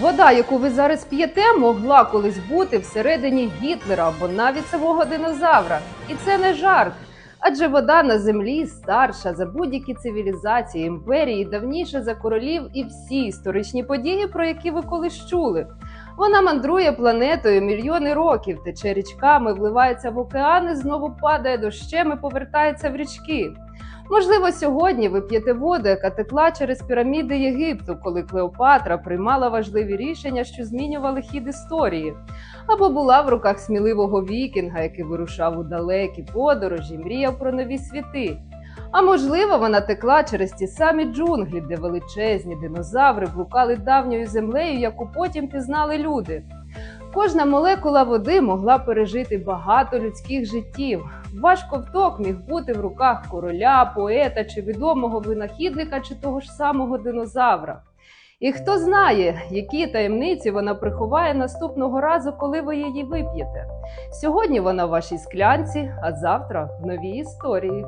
Вода, яку ви зараз п'єте, могла колись бути всередині Гітлера або навіть самого динозавра. І це не жарт. Адже вода на землі старша за будь-які цивілізації, імперії, давніша за королів і всі історичні події, про які ви колись чули. Вона мандрує планетою мільйони років, тече річками, вливається в океани, знову падає дощем і повертається в річки. Можливо, сьогодні ви п'єте воду, яка текла через піраміди Єгипту, коли Клеопатра приймала важливі рішення, що змінювали хід історії, або була в руках сміливого вікінга, який вирушав у далекі подорожі, мріяв про нові світи. А можливо, вона текла через ті самі джунглі, де величезні динозаври блукали давньою землею, яку потім пізнали люди. Кожна молекула води могла пережити багато людських життів. Ваш ковток міг бути в руках короля, поета чи відомого винахідника, чи того ж самого динозавра. І хто знає, які таємниці вона приховає наступного разу, коли ви її вип'єте. Сьогодні вона в вашій склянці, а завтра в новій історії.